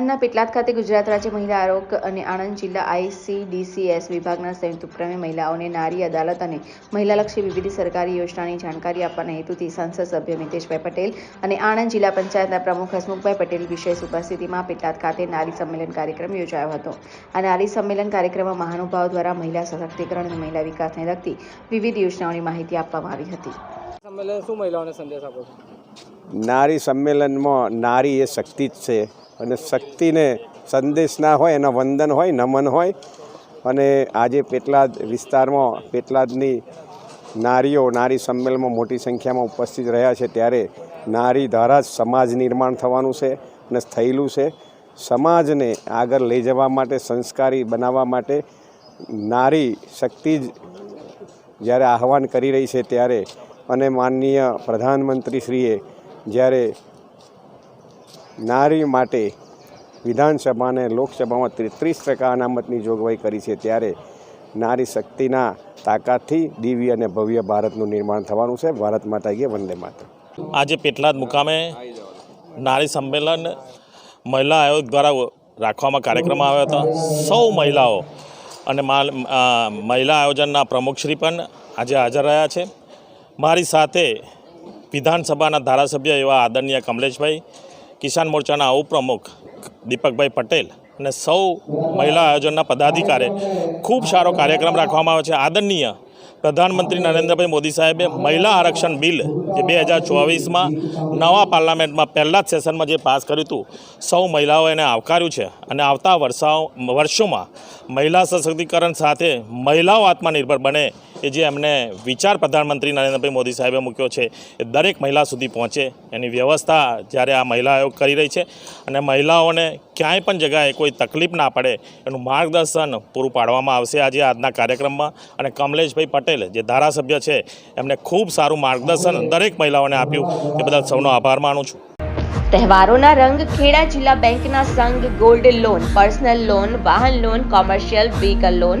આણંદના પેટલાદ ખાતે ગુજરાત રાજ્ય મહિલા આરોગ્ય અને આણંદ જિલ્લા આઈસીડીસીએસ વિભાગના સંયુક્ત ઉપક્રમે મહિલાઓને નારી અદાલત અને મહિલાલક્ષી વિવિધ સરકારી યોજનાની જાણકારી આપવાના હેતુથી સાંસદ સભ્ય મિતેશભાઈ પટેલ અને આણંદ જિલ્લા પંચાયતના પ્રમુખ હસમુખભાઈ પટેલ વિશેષ ઉપસ્થિતિમાં પેટલાદ ખાતે નારી સંમેલન કાર્યક્રમ યોજાયો હતો. આ નારી સંમેલન કાર્યક્રમમાં મહાનુભાવ દ્વારા મહિલા સશક્તિકરણ અને મહિલા વિકાસને લગતી વિવિધ યોજનાઓની માહિતી આપવામાં આવી હતી. સંમેલન શું મહિલાઓને સંદેશ આપો છો? નારી સંમેલનમાં નારી એ શક્તિ જ છે. અને શક્તિને સંદેશ ના હોય, એના વંદન હોય, નમન હોય. અને આજે પેટલાદ વિસ્તારમાં, પેટલાદની નારીઓ નારી સંમેલનમાં મોટી સંખ્યામાં ઉપસ્થિત રહ્યા છે ત્યારે નારી દ્વારા સમાજ નિર્માણ થવાનું છે અને થયેલું છે. સમાજને આગળ લઈ જવા માટે, સંસ્કારી બનાવવા માટે નારી શક્તિ જ જ્યારે આહવાન કરી રહી છે ત્યારે અને માનનીય પ્રધાનમંત્રીશ્રીએ જ્યારે નારી માટે વિધાનસભા અને લોકસભામાં ત્રીસ ટકા અનામતની જોગવાઈ કરી છે, ત્યારે નારી શક્તિના તાકાતથી દિવ્ય અને ભવ્ય ભારતનું નિર્માણ થવાનું છે. ભારત માતા ગયે વંદે માતા આજે પેટલાદ મુકામે નારી સંમેલન મહિલા આયોગ દ્વારા રાખવામાં કાર્યક્રમ આવ્યો હતો. સૌ મહિલાઓ અને મહિલા આયોજનના પ્રમુખશ્રી પણ આજે હાજર રહ્યા છે. મારી સાથે વિધાનસભાના ધારાસભ્ય એવા આદરણીય કમલેશભાઈ, કિસાન મોરચાના ઉપપ્રમુખ દીપકભાઈ પટેલ અને સૌ મહિલા આયોજનના પદાધિકારી. ખૂબ સારો કાર્યક્રમ રાખવામાં આવ્યો છે. આદરણીય પ્રધાનમંત્રી નરેન્દ્રભાઈ મોદી સાહેબે મહિલા આરક્ષણ બિલ જે બે હજાર ચોવીસમાં નવા પાર્લામેન્ટમાં પહેલાં જ સેશનમાં જે પાસ કર્યું હતું, સૌ મહિલાઓ એને આવકાર્યું છે. અને આવતા વર્ષાઓ, વર્ષોમાં મહિલા સશક્તિકરણ સાથે મહિલાઓ આત્મનિર્ભર બને એ જે એમને વિચાર પ્રધાનમંત્રી નરેન્દ્રભાઈ મોદી સાહેબે મૂક્યો છે, એ દરેક મહિલા સુધી પહોંચે. એની વ્યવસ્થા જ્યારે આ મહિલા આયોગ કરી રહી છે અને મહિલાઓને ક્યાંય પણ જગ્યાએ કોઈ તકલીફ ના પડે, એનું માર્ગદર્શન પૂરું પાડવામાં આવશે આજે આજના કાર્યક્રમમાં. અને કમલેશભાઈ પટેલ જે ધારાસભ્ય છે, એમને ખૂબ સારું માર્ગદર્શન દરેક મહિલાઓને આપ્યું. એ બદલ સૌનો આભાર માનું છું. તહેવારોના રંગ ખેડા જિલ્લા બેંકના સંઘ ગોલ્ડ લોન, પર્સનલ લોન, વાહન loan, commercial vehicle loan